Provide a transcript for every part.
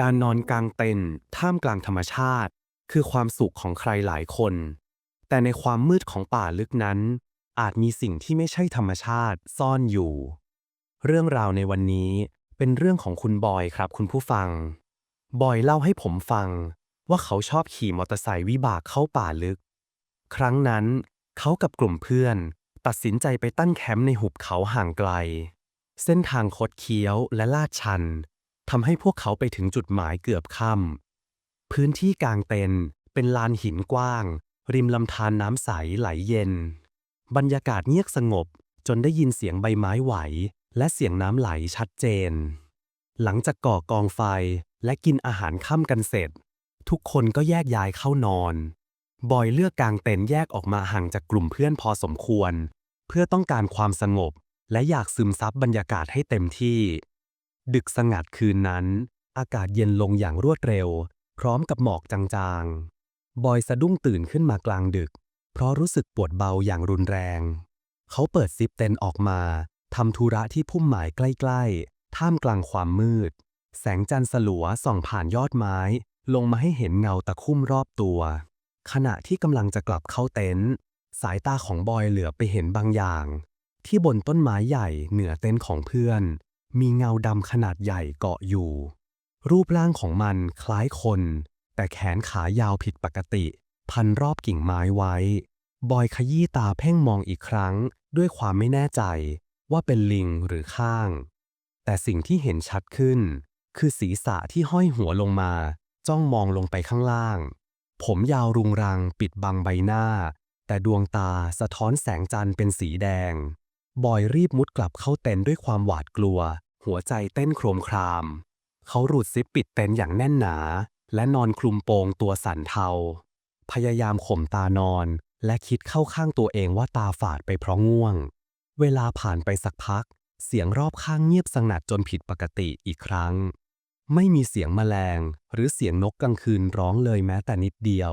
การนอนกลางเต็นท์ท่ามกลางธรรมชาติ คือความสุขของใครหลายคน แต่ในความมืดของป่าลึกนั้น อาจมีสิ่งที่ไม่ใช่ธรรมชาติซ่อนอยู่ เรื่องราวในวันนี้เป็นเรื่องของคุณบอยครับคุณผู้ฟัง บอยเล่าให้ผมฟัง ว่าเขาชอบขี่มอเตอร์ไซค์วิบากเข้าป่าลึก ครั้งนั้น เขากับกลุ่มเพื่อน ตัดสินใจไปตั้งแคมป์ในหุบเขาห่างไกล เส้นทางคดเคี้ยวและลาดชัน ทำให้พวกเขาไปถึงจุดหมายเกือบค่ำพื้นที่กลางเต็นเป็นลานหินกว้าง ริมลำธารน้ำใสไหลเย็น บรรยากาศเงียบสงบ จนได้ยินเสียงใบไม้ไหว และเสียงน้ำไหลชัดเจน หลังจากก่อกองไฟและกินอาหารค่ำกันเสร็จ ทุกคนก็แยกย้ายเข้านอน บอยเลือกกางเต็นท์แยกออกมาห่างจากกลุ่มเพื่อนพอสมควร เพื่อต้องการความสงบ และอยากซึมซับบรรยากาศให้เต็มที่ ดึกสงัดคืนนั้น อากาศเย็นลงอย่างรวดเร็ว พร้อมกับหมอกจางๆ บอยสะดุ้งตื่นขึ้นมากลางดึก เพราะรู้สึกปวดเบาอย่างรุนแรง เขาเปิดซิปเต็นออกมาทำธุระที่พุ่มหมายใกล้ๆ ท่ามกลางความมืด แสงจันทร์สลัวส่องผ่านยอดไม้ ลงมาให้เห็นเงาตะคุ่มรอบตัว ขณะที่กำลังจะกลับเข้าเต็นท์สายตาของบอยเหลือไปเห็นบางอย่าง ที่บนต้นไม้ใหญ่เหนือเต็นท์ของเพื่อน มีเงาดำขนาดใหญ่เกาะอยู่ รูปร่างของมันคล้ายคน แต่แขนขายาวผิดปกติ พันรอบกิ่งไม้ไว้ บอยขยี้ตาเพ่งมองอีกครั้ง ด้วยความไม่แน่ใจว่าเป็นลิงหรือข้าง แต่สิ่งที่เห็นชัดขึ้น คือศีรษะที่ห้อยหัวลงมา จ้องมองลงไปข้างล่าง ผมยาวรุงรังปิดบังใบหน้า แต่ดวงตาสะท้อนแสงจันทร์เป็นสีแดง บอยรีบมุดกลับเข้าเต็นท์ด้วยความหวาดกลัว หัวใจเต้นโครมคราม เขารูดซิปปิดเต็นท์อย่างแน่นหนา และนอนคลุมโปงตัวสั่นเทา พยายามข่มตานอน และคิดเข้าข้างตัวเองว่าตาฝาดไปเพราะง่วง เวลาผ่านไปสักพัก เสียงรอบข้างเงียบสงัดจนผิดปกติอีกครั้ง ไม่มีเสียงแมลง หรือเสียงนกกลางคืนร้องเลยแม้แต่นิดเดียว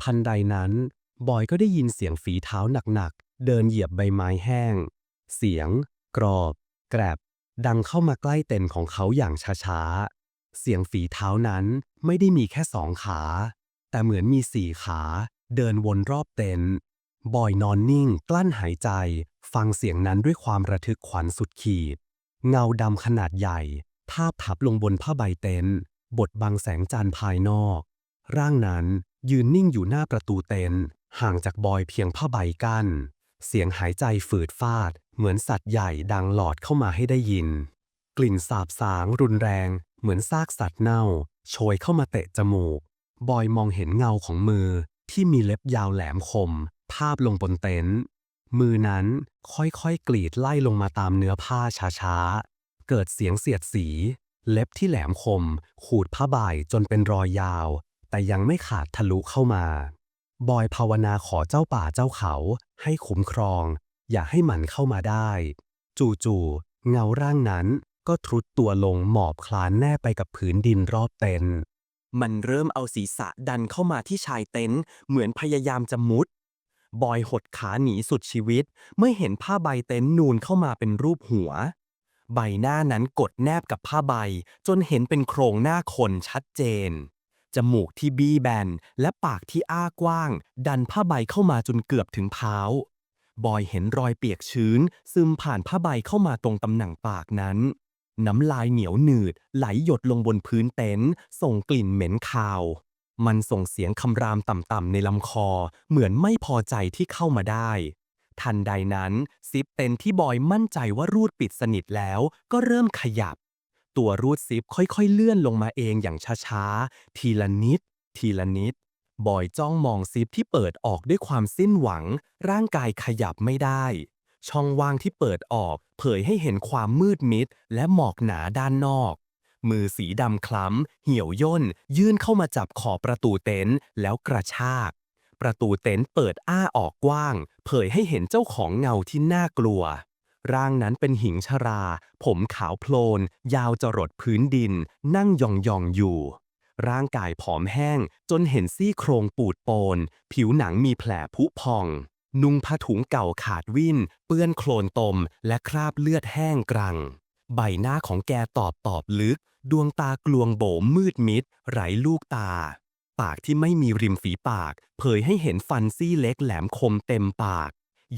ทันใดนั้นบอยก็ได้ยินเสียงฝีเท้าหนัก เดินเหยียบใบไม้แห้ง เสียง กรอบ แกรบ ดังเข้ามาใกล้เต็นท์ของเขาอย่างช้าๆ เสียงฝีเท้านั้นไม่ได้มีแค่สองขา แต่เหมือนมีสี่ขา เดินวนรอบเต็นท์บอยนอนนิ่ง กลั้นหายใจ ฟังเสียงนั้นด้วยความระทึกขวัญสุดขีด เงาดำขนาดใหญ่ ทาบทับลงบนผ้าใบเต็นท์บดบังแสงจันทร์ภายนอก ร่างนั้นยืนนิ่งอยู่หน้าประตูเต็นท์ห่างจากบอยเพียงผ้าใบกั้น เสียงหายใจฝืดฟาด เหมือนสัตว์ใหญ่ดังหลอดเข้ามาให้ได้ยิน กลิ่นสาบสางรุนแรง เหมือนซากสัตว์เน่า โชยเข้ามาเตะจมูก บอยมองเห็นเงาของมือที่มีเล็บยาวแหลมคมทาบลงบนเต็นท์มือนั้นค่อยๆ กรีดไล่ลงมาตามเนื้อผ้าช้าๆ เกิดเสียงเสียดสี เล็บที่แหลมคม ขูดผ้าใบจนเป็นรอยยาว แต่ยังไม่ขาดทะลุเข้ามา บอยภาวนาขอเจ้าป่าเจ้าเขา ให้คุ้มครอง อย่าให้มันเข้ามาได้ จู่ๆเงาร่างนั้นก็ทรุดตัวลงหมอบคลานแน่ไปกับผืนดินรอบเต็นท์มันเริ่มเอาศีรษะดันเข้ามาที่ชายเต็นท์เหมือนพยายามจะมุด บอยหดขาหนีสุดชีวิต เมื่อเห็นผ้าใบเต็นท์นูนเข้ามาเป็นรูปหัว ใบหน้านั้นกดแนบกับผ้าใบ จนเห็นเป็นโครงหน้าคนชัดเจน จมูกที่บี้แบน และปากที่อ้ากว้าง ดันผ้าใบเข้ามาจนเกือบถึงเท้า บอยเห็นรอยเปียกชื้น ซึมผ่านผ้าใบเข้ามาตรงตำแหน่งปากนั้น น้ำลายเหนียวหนืด ไหลหยดลงบนพื้นเต็นท์ส่งกลิ่นเหม็นคาว มันส่งเสียงคำรามต่ำๆในลำคอ เหมือนไม่พอใจที่เข้ามาได้ทันใดนั้น ซิปเต็นท์ที่บอยมั่นใจว่ารูดปิดสนิทแล้วก็เริ่มขยับ ตัวรูดซิปค่อยๆเลื่อนลงมาเองอย่างช้าๆ ทีละนิด ทีละนิด บอยจ้องมองซิปที่เปิดออกด้วยความสิ้นหวัง ร่างกายขยับไม่ได้ ช่องว่างที่เปิดออก เผยให้เห็นความมืดมิด และหมอกหนาด้านนอก มือสีดำคล้ำ เหี่ยวย่น ยื่นเข้ามาจับขอบประตูเต็นท์แล้วกระชาก ประตูเต็นท์เปิดอ้าออกกว้าง เผยให้เห็นเจ้าของเงาที่น่ากลัว ร่างนั้นเป็นหิงชรา ผมขาวโพลน ยาวจรดพื้นดิน นั่งยองๆองอยู่ ร่างกายผอมแห้ง จนเห็นซี่โครงปูดโปน ผิวหนังมีแผลผุพอง นุ่งผ้าถุงเก่าขาดวิ่น เปื้อนโคลนตม และคราบเลือดแห้งกรัง ใบหน้าของแกตอบตอบลึก ดวงตากลวงโบมืดมิดไร้ลูกตาปากที่ไม่มีริมฝีปาก เผยให้เห็นฟันซี่เล็กแหลมคมเต็มปาก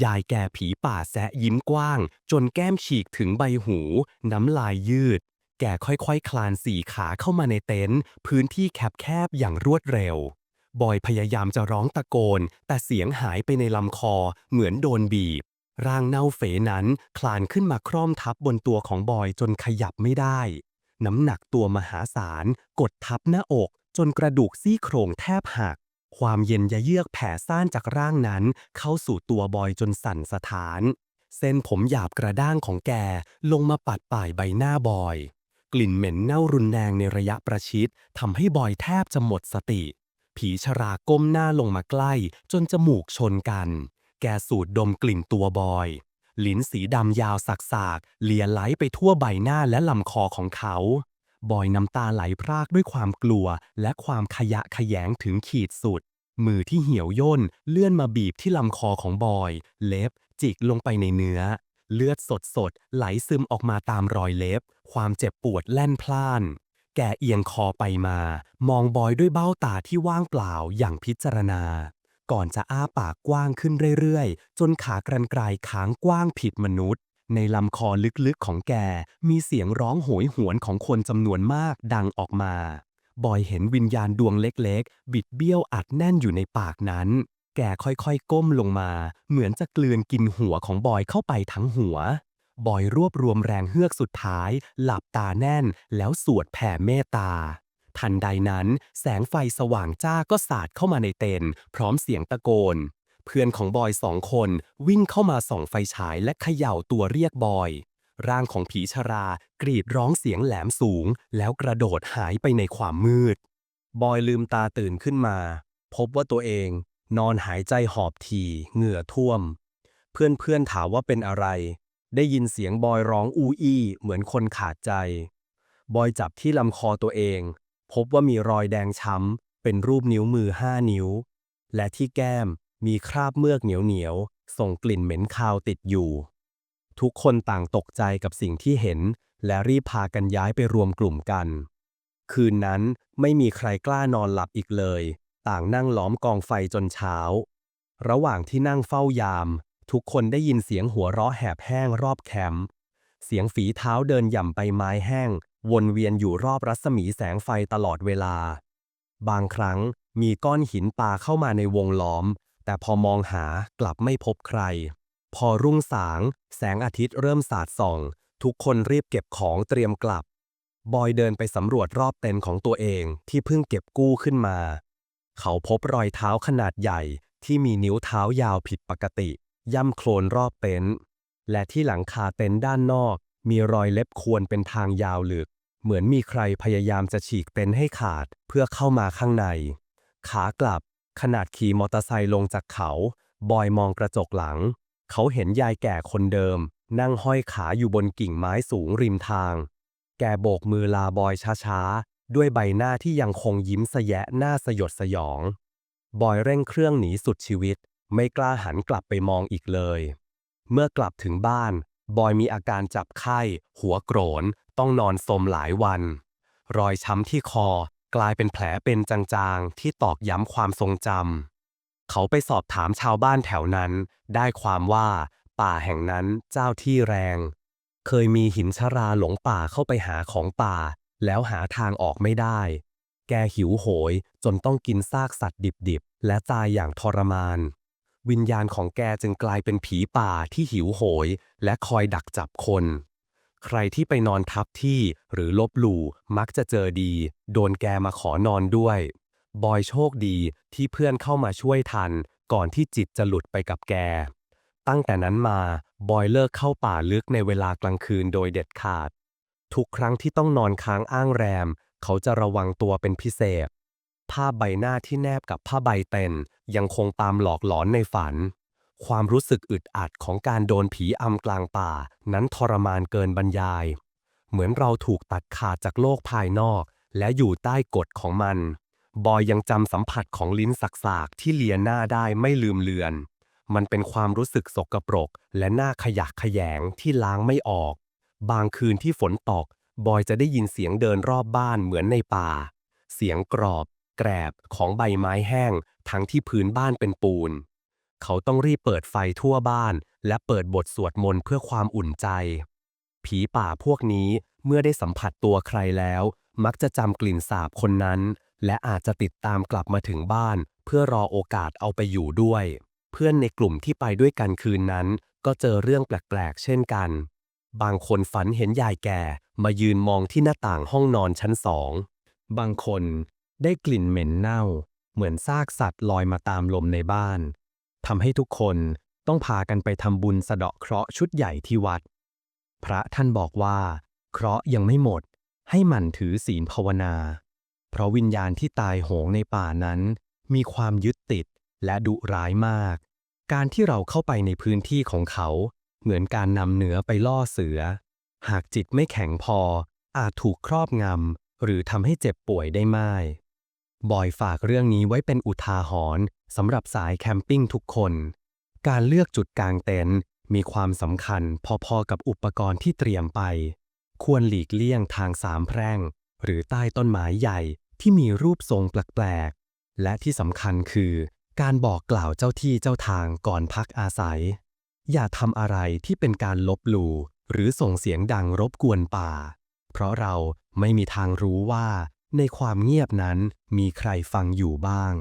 ยายแก่ผีป่าแซะยิ้มกว้าง จนแก้มฉีกถึงใบหู น้ำลายยืด แกค่อยๆคลานสี่ขาเข้ามาในเต็นท์พื้นที่แคบๆอย่างรวดเร็ว บอยพยายามจะร้องตะโกน แต่เสียงหายไปในลำคอเหมือนโดนบีบ ร่างเน่าเฟนั้นคลานขึ้นมาคร่อมทับบนตัวของบอยจนขยับไม่ได้ น้ำหนักตัวมหาศาล กดทับหน้าอกจนกระดูกซี่โครงแทบหัก ความเย็นยะเยือกแผ่ซ่านจากร่างนั้น เข้าสู่ตัวบอยจนสั่นสะท้าน เส้นผมหยาบกระด้างของแกลงมาปัดป่ายใบหน้าบอย กลิ่นเหม็นเน่ารุนแรงในระยะประชิดทำให้บอยแทบจะหมดสติ ผีชราก้มหน้าลงมาใกล้ จนจมูกชนกัน แกสูดดมกลิ่นตัวบอยลิ้นสีดำยาวสักๆเลียไหลไปทั่วใบหน้าและลำคอของเขา บอยน้ำตาไหลพรากด้วยความกลัว และความขยะขยงถึงขีดสุด มือที่เหี่ยวย่น เลื่อนมาบีบที่ลำคอของบอย เล็บ จิกลงไปในเนื้อ เลือดสดสดๆไหลซึมออกมาตามรอยเล็บ ความเจ็บปวดแล่นพล่าน แกเอียงคอไปมา มองบอยด้วยเบ้าตาที่ว่างเปล่าอย่างพิจารณา ก่อนจะอ้าปากกว้างขึ้นเรื่อยๆ จนขากรรไกรค้างกว้างผิดมนุษย์ ในลำคอลึกๆของแกมีเสียงร้องโหยหวนของคนจำนวนมากดังออกมา บอยเห็นวิญญาณดวงเล็กๆ บิดเบี้ยวอัดแน่นอยู่ในปากนั้น แกค่อยๆก้มลงมา เหมือนจะกลืนกินหัวของบอยเข้าไปทั้งหัว บอยรวบรวมแรงเฮือกสุดท้าย หลับตาแน่นแล้วสวดแผ่เมตตาทันใดนั้น แสงไฟสว่างจ้าก็สาดเข้ามาในเต็นท์พร้อมเสียงตะโกน พื่อนของบอยสองคนวิ่งเข้ามาส่องไฟฉายและเขย่าตัวเรียกบอย ร่างของผีชรากรีดร้องเสียงแหลมสูง แล้วกระโดดหายไปในความมืด บอยลืมตาตื่นขึ้นมา พบว่าตัวเอง นอนหายใจหอบถี่เหงื่อท่วม เพื่อนๆถามว่าเป็นอะไร ได้ยินเสียงบอยร้องอูอี้เหมือนคนขาดใจ บอยจับที่ลำคอตัวเอง พบว่ามีรอยแดงช้ำเป็นรูปนิ้วมือห้านิ้ว และที่แก้ม มีคราบเมือกเหนียวๆ ส่งกลิ่นเหม็นคาวติดอยู่ ทุกคนต่างตกใจกับสิ่งที่เห็น และรีบพากันย้ายไปรวมกลุ่มกัน คืนนั้นไม่มีใครกล้านอนหลับอีกเลย ต่างนั่งล้อมกองไฟจนเช้า ระหว่างที่นั่งเฝ้ายาม ทุกคนได้ยินเสียงหัวเราะแหบแห้งรอบแคมป์เสียงฝีเท้าเดินหย่ำไปไม้แห้ง วนเวียนอยู่รอบรัศมีแสงไฟตลอดเวลา บางครั้งมีก้อนหินปาเข้ามาในวงล้อม แต่พอมองหากลับไม่พบใคร พอรุ่งสาง แสงอาทิตย์เริ่มสาดส่อง ทุกคนรีบเก็บของเตรียมกลับ บอยเดินไปสำรวจรอบเต็นท์ของตัวเองที่เพิ่งเก็บกู้ขึ้นมา เขาพบรอยเท้าขนาดใหญ่ที่มีนิ้วเท้ายาวผิดปกติ ย่ำโคลนรอบเต็นท์และที่หลังคาเต็นท์ด้านนอก มีรอยเล็บควรเป็นทางยาวลึก เหมือนมีใครพยายามจะฉีกเต็นท์ให้ขาดเพื่อเข้ามาข้างใน ขากลับ ขนาดขี่มอเตอร์ไซค์ลงจากเขา บอยมองกระจกหลัง เขาเห็นยายแก่คนเดิม นั่งห้อยขาอยู่บนกิ่งไม้สูงริมทาง แกโบกมือลาบอยช้าๆ ด้วยใบหน้าที่ยังคงยิ้มสแยะหน้าสยดสยอง บอยเร่งเครื่องหนีสุดชีวิต ไม่กล้าหันกลับไปมองอีกเลย เมื่อกลับถึงบ้าน บอยมีอาการจับไข้ หัวโกรน ต้องนอนสมหลายวัน รอยช้ำที่คอ กลายเป็นแผลเป็นจางๆ ที่ตอกย้ำความทรงจำ เขาไปสอบถามชาวบ้านแถวนั้น ได้ความว่า ป่าแห่งนั้นเจ้าที่แรง เคยมีหินชราหลงป่าเข้าไปหาของป่า แล้วหาทางออกไม่ได้ แกหิวโหยจนต้องกินซากสัตว์ดิบๆ และตายอย่างทรมาน วิญญาณของแกจึงกลายเป็นผีป่าที่หิวโหย และคอยดักจับคน ใครที่ไปนอนทับที่หรือลบหลู่มักจะเจอดี โดนแกมาขอนอนด้วย บอยโชคดีที่เพื่อนเข้ามาช่วยทัน ก่อนที่จิตจะหลุดไปกับแก ตั้งแต่นั้นมา บอยเลิกเข้าป่าลึกในเวลากลางคืนโดยเด็ดขาด ทุกครั้งที่ต้องนอนค้างอ้างแรม เขาจะระวังตัวเป็นพิเศษภาใบหน้าที่แนบกับผ้าใบเต็นยังคงตามหลอกหลอนในฝัน ความรู้สึกอึดอัดของการโดนผีอำกลางป่า นั้นทรมานเกินบรรยาย เหมือนเราถูกตัดขาดจากโลกภายนอก และอยู่ใต้กฎของมัน บอยยังจำสัมผัสของลิ้นสักๆที่เลียหน้าได้ไม่ลืมเลือน มันเป็นความรู้สึกสกปรก และหน้าขยะแขยงที่ล้างไม่ออก บางคืนที่ฝนตก บอยจะได้ยินเสียงเดินรอบบ้านเหมือนในป่า เสียงกรอบ แกรบของใบไม้แห้ง ทั้งที่พื้นบ้านเป็นปูน เขาต้องรีบเปิดไฟทั่วบ้าน และเปิดบทสวดมนต์เพื่อความอุ่นใจ ผีป่าพวกนี้เมื่อได้สัมผัสตัวใครแล้ว มักจะจำกลิ่นสาบคนนั้น และอาจจะติดตามกลับมาถึงบ้าน เพื่อรอโอกาสเอาไปอยู่ด้วย เพื่อนในกลุ่มที่ไปด้วยกันคืนนั้น ก็เจอเรื่องแปลกๆ เช่นกัน บางคนฝันเห็นยายแก่ มายืนมองที่หน้าต่างห้องนอนชั้นสอง บางคนได้กลิ่นเหม็นเน่า เหมือนซากสัตว์ลอยมาตามลมในบ้าน ทำให้ทุกคนต้องพากันไปทำบุญสะเดาะเคราะห์ชุดใหญ่ที่วัด พระท่านบอกว่า เคราะห์ยังไม่หมด ให้หมั่นถือศีลภาวนา เพราะวิญญาณที่ตายโหงในป่านั้น มีความยึดติดและดุร้ายมาก การที่เราเข้าไปในพื้นที่ของเขา เหมือนการนำเนื้อไปล่อเสือ หากจิตไม่แข็งพออาจถูกครอบงำหรือทำให้เจ็บป่วยได้มาก บอยฝากเรื่องนี้ไว้เป็นอุทาหรณ์สำหรับสายแคมปิ้งทุกคน การเลือกจุดกางเต็นท์มีความสำคัญพอๆกับอุปกรณ์ที่เตรียมไป ควรหลีกเลี่ยงทางสามแพร่ง หรือใต้ต้นไม้ใหญ่ที่มีรูปทรงแปลกๆ และที่สำคัญคือ การบอกกล่าวเจ้าที่เจ้าทางก่อนพักอาศัย อย่าทำอะไรที่เป็นการลบหลู่หรือส่งเสียงดังรบกวนป่า เพราะเราไม่มีทางรู้ว่า ในความเงียบนั้นมีใครฟังอยู่บ้าง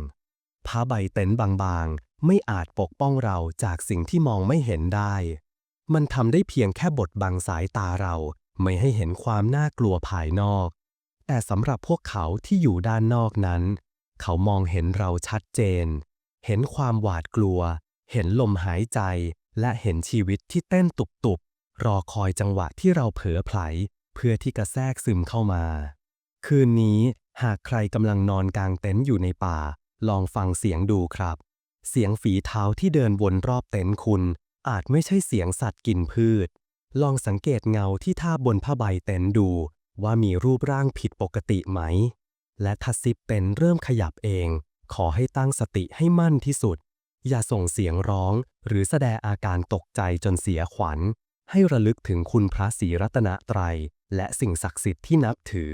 ผ้าใบเต็นท์บางๆ ไม่อาจปกป้องเราจากสิ่งที่มองไม่เห็นได้ มันทำได้เพียงแค่บดบังสายตาเราไม่ให้เห็นความน่ากลัวภายนอก แต่สำหรับพวกเขาที่อยู่ด้านนอกนั้น เขามองเห็นเราชัดเจน เห็นความหวาดกลัว เห็นลมหายใจ และเห็นชีวิตที่เต้นตุบๆ รอคอยจังหวะที่เราเผลอไผล เพื่อที่จะแทรกซึมเข้ามา คืนนี้หากใครกำลังนอนกลางเต็นท์อยู่ในป่า ลองฟังเสียงดูครับ เสียงฝีเท้าที่เดินวนรอบเต็นท์คุณ อาจไม่ใช่เสียงสัตว์กินพืช ลองสังเกตเงาที่ท่าบนผ้าใบเต็นท์ดู ว่ามีรูปร่างผิดปกติไหม และถ้าซิปเป็นเริ่มขยับเอง ขอให้ตั้งสติให้มั่นที่สุด อย่าส่งเสียงร้อง หรือแสดงอาการตกใจจนเสียขวัญ ให้ระลึกถึงคุณพระศรีรัตนตรัยและสิ่งศักดิ์สิทธิ์ที่นับถือ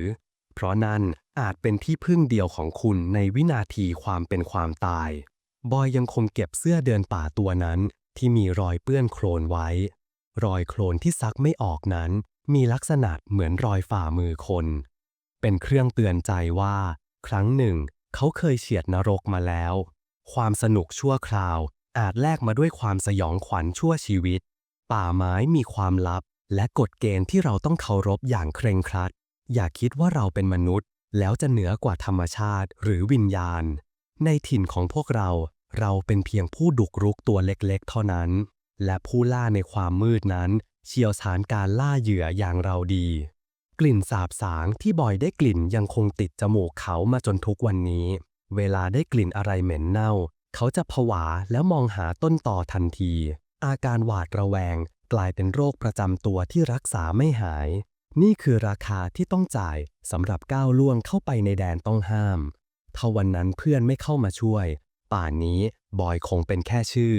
เพราะนั่นอาจเป็นที่พึ่งเดียวของคุณในวินาทีความเป็นความตาย บอยยังคงเก็บเสื้อเดินป่าตัวนั้น ที่มีรอยเปื้อนโคลนไว้ รอยโคลนที่ซักไม่ออกนั้น มีลักษณะเหมือนรอยฝ่ามือคน เป็นเครื่องเตือนใจว่า ครั้งหนึ่ง เขาเคยเฉียดนรกมาแล้ว ความสนุกชั่วคราวอาจแลกมาด้วยความสยองขวัญชั่วชีวิต ป่าไม้มีความลับและกฎเกณฑ์ที่เราต้องเคารพอย่างเคร่งครัด อย่าคิดว่าเราเป็นมนุษย์ แล้วจะเหนือกว่าธรรมชาติหรือวิญญาณ ในถิ่นของพวกเรา เราเป็นเพียงผู้ดุกรุกตัวเล็กๆ เท่านั้น และผู้ล่าในความมืดนั้น เชี่ยวชาญการล่าเหยื่ออย่างเราดี กลิ่นสาบสางที่บอยได้กลิ่นยังคงติดจมูกเขามาจนทุกวันนี้ เวลาได้กลิ่นอะไรเหม็นเน่า เขาจะผวาแล้วมองหาต้นต่อทันที อาการหวาดระแวงกลายเป็นโรคประจำตัวที่รักษาไม่หาย นี่คือราคาที่ต้องจ่ายสำหรับก้าวล่วงเข้าไปในแดนต้องห้าม ถ้าวันนั้นเพื่อนไม่เข้ามาช่วย ป่านนี้บอยคงเป็นแค่ชื่อ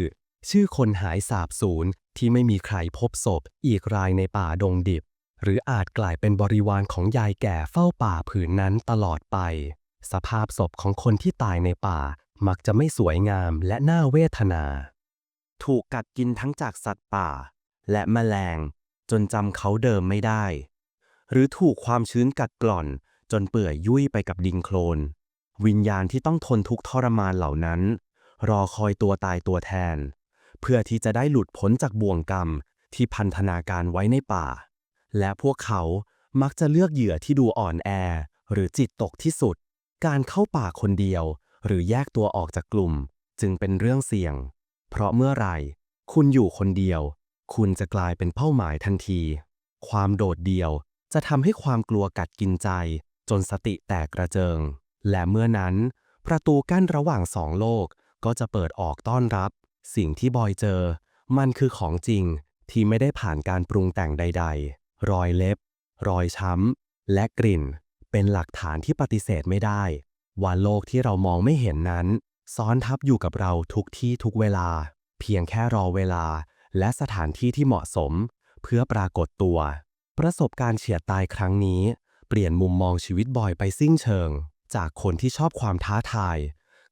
ชื่อคนหายสาบสูญที่ไม่มีใครพบศพอีกรายในป่าดงดิบ หรืออาจกลายเป็นบริวารของยายแก่เฝ้าป่าผืนนั้นตลอดไป สภาพศพของคนที่ตายในป่า มักจะไม่สวยงามและน่าเวทนา ถูกกัดกินทั้งจากสัตว์ป่า และแมลง จนจำเขาเดิมไม่ได้ หรือถูกความชื้นกัดกร่อน จนเปื่อยยุ่ยไปกับดินโคลน วิญญาณที่ต้องทนทุกข์ทรมานเหล่านั้น รอคอยตัวตายตัวแทน เพื่อที่จะได้หลุดพ้นจากบ่วงกรรมที่พันธนาการไว้ในป่า และพวกเขามักจะเลือกเหยื่อที่ดูอ่อนแอ หรือจิตตกที่สุด การเข้าป่าคนเดียว หรือแยกตัวออกจากกลุ่ม จึงเป็นเรื่องเสี่ยง เพราะเมื่อไรคุณอยู่คนเดียว คุณจะกลายเป็นเป้าหมายทันที ความโดดเดี่ยว จะทำให้ความกลัวกัดกินใจ จนสติแตกกระเจิง และเมื่อนั้น ประตูกั้นระหว่างสองโลกก็จะเปิดออกต้อนรับ สิ่งที่บอยเจอ มันคือของจริงที่ไม่ได้ผ่านการปรุงแต่งใด ๆ รอยเล็บ รอยช้ำ และกลิ่น เป็นหลักฐานที่ปฏิเสธไม่ได้ ว่าโลกที่เรามองไม่เห็นนั้น ซ้อนทับอยู่กับเราทุกที่ทุกเวลา เพียงแค่รอเวลา และสถานที่ที่เหมาะสม เพื่อปรากฏตัว ประสบการณ์เฉียดตายครั้งนี้ เปลี่ยนมุมมองชีวิตบอยไปสิ้นเชิง จากคนที่ชอบความท้าทาย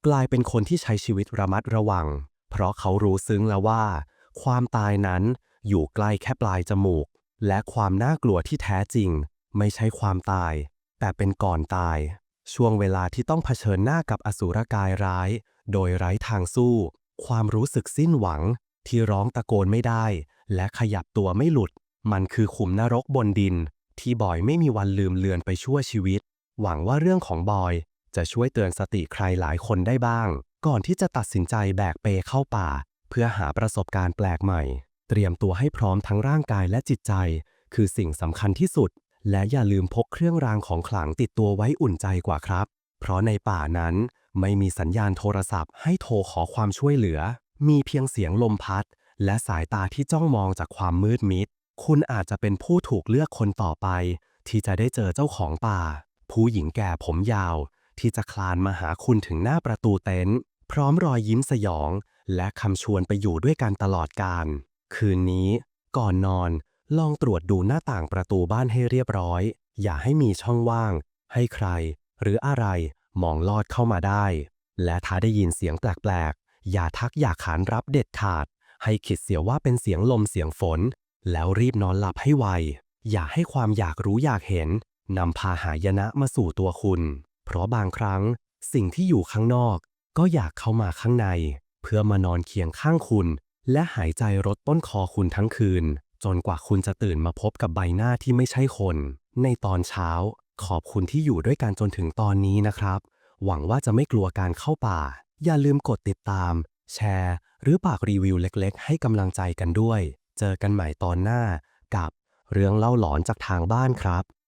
กลายเป็นคนที่ใช้ชีวิตระมัดระวัง เพราะเขารู้ซึ้งแล้วว่า ความตายนั้นอยู่ใกล้แค่ปลายจมูก และความน่ากลัวที่แท้จริง ไม่ใช่ความตาย แต่เป็นก่อนตาย ช่วงเวลาที่ต้องเผชิญหน้ากับอสูรกายร้าย โดยไร้ทางสู้ ความรู้สึกสิ้นหวัง ที่ร้องตะโกนไม่ได้ และขยับตัวไม่หลุด มันคือขุมนรกบนดิน ที่บอยไม่มีวันลืมเลือนไปชั่วชีวิต หวังว่าเรื่องของบอย จะช่วยเตือนสติใครหลายคนได้บ้าง ก่อนที่จะตัดสินใจแบกเปเข้าป่า เพื่อหาประสบการณ์แปลกใหม่ เตรียมตัวให้พร้อมทั้งร่างกายและจิตใจ คือสิ่งสำคัญที่สุด และอย่าลืมพกเครื่องรางของขลังติดตัวไว้อุ่นใจกว่าครับ เพราะในป่านั้นไม่มีสัญญาณโทรศัพท์ให้โทรขอความช่วยเหลือ มีเพียงเสียงลมพัด และสายตาที่จ้องมองจากความมืดมิด คุณอาจจะเป็นผู้ถูกเลือกคนต่อไป ที่จะได้เจอเจ้าของป่า ผู้หญิงแก่ผมยาว ที่จะคลานมาหาคุณถึงหน้าประตูเต็นท์พร้อมรอยยิ้มสยอง และคำชวนไปอยู่ด้วยกันตลอดกาลคืนนี้ ก่อนนอน ลองตรวจดูหน้าต่างประตูบ้านให้เรียบร้อย อย่าให้มีช่องว่าง ให้ใคร หรืออะไรมองลอดเข้ามาได้ และถ้าได้ยินเสียงแปลกๆ อย่าทักอย่าขานรับเด็ดขาด ให้คิดเสียว่าเป็นเสียงลมเสียงฝน แล้วรีบนอนหลับให้ไว อย่าให้ความอยากรู้อยากเห็นนำพาหายนะมาสู่ตัวคุณ เพราะบางครั้งสิ่งที่อยู่ข้างนอก ก็อยากเข้ามาข้างใน เพื่อมานอนเคียงข้างคุณ และหายใจรดต้นคอคุณทั้งคืน จนกว่าคุณจะตื่นมาพบกับใบหน้าที่ไม่ใช่คน ในตอนเช้า ขอบคุณที่อยู่ด้วยกันจนถึงตอนนี้นะครับ หวังว่าจะไม่กลัวการเข้าป่า อย่าลืมกดติดตาม แชร์ หรือปากรีวิวเล็ก ๆ ให้กำลังใจกันด้วย เจอกันใหม่ตอนหน้ากับเรื่องเล่าหลอนจากทางบ้านครับ